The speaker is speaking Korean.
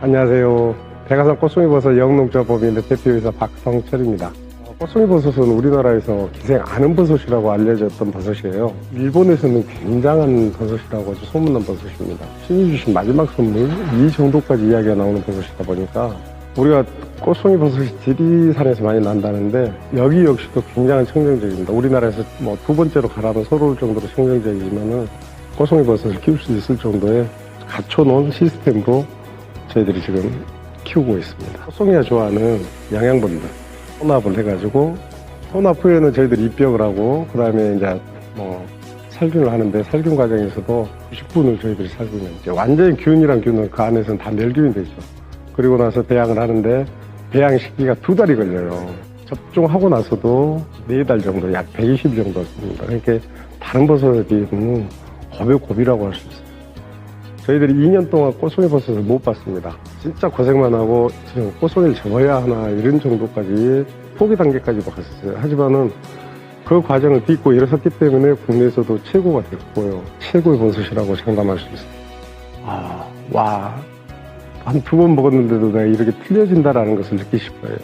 안녕하세요. 백아산 꽃송이버섯 영농조합법인의 대표이사 박성철입니다. 어, 꽃송이버섯은 우리나라에서 기생 않은 버섯이라고 알려졌던 버섯이에요. 일본에서는 굉장한 버섯이라고 아주 소문난 버섯입니다. 신이 주신 마지막 선물 이 정도까지 이야기가 나오는 버섯이다 보니까 우리가 꽃송이 버섯이 지리산에서 많이 난다는데 여기 역시도 굉장한 청정적입니다. 우리나라에서 뭐 두 번째로 가라면 서울 정도로 청정적이지만은 꽃송이 버섯을 키울 수 있을 정도의 갖춰놓은 시스템으로 저희들이 지금 키우고 있습니다. 꽃송이가 좋아하는 영양분들 혼합을 해가지고 혼합 후에는 저희들이 입병을 하고 그 다음에 이제 뭐 살균을 하는데 살균 과정에서도 90분을 저희들이 살균을 이제 완전히 균이랑 균은 그 안에서는 다 멸균이 되죠. 그리고 나서 배양을 하는데 배양 시기가 두 달이 걸려요. 접종하고 나서도 네 달 정도, 약 120일 정도 씁니다. 그러니까 다른 버섯에 비해서는 고비 고비라고 할 수 있어요. 저희들이 2년 동안 꽃송이 버섯을 못 봤습니다. 진짜 고생만 하고 꽃송이를 접어야 하나 이런 정도까지 포기 단계까지도 갔었어요. 하지만은 그 과정을 딛고 일어섰기 때문에 국내에서도 최고가 됐고요. 최고의 버섯이라고 장담할 수 있어요. 아, 와. 한 두 번 먹었는데도 내가 이렇게 틀려진다라는 것을 느끼실 거예요.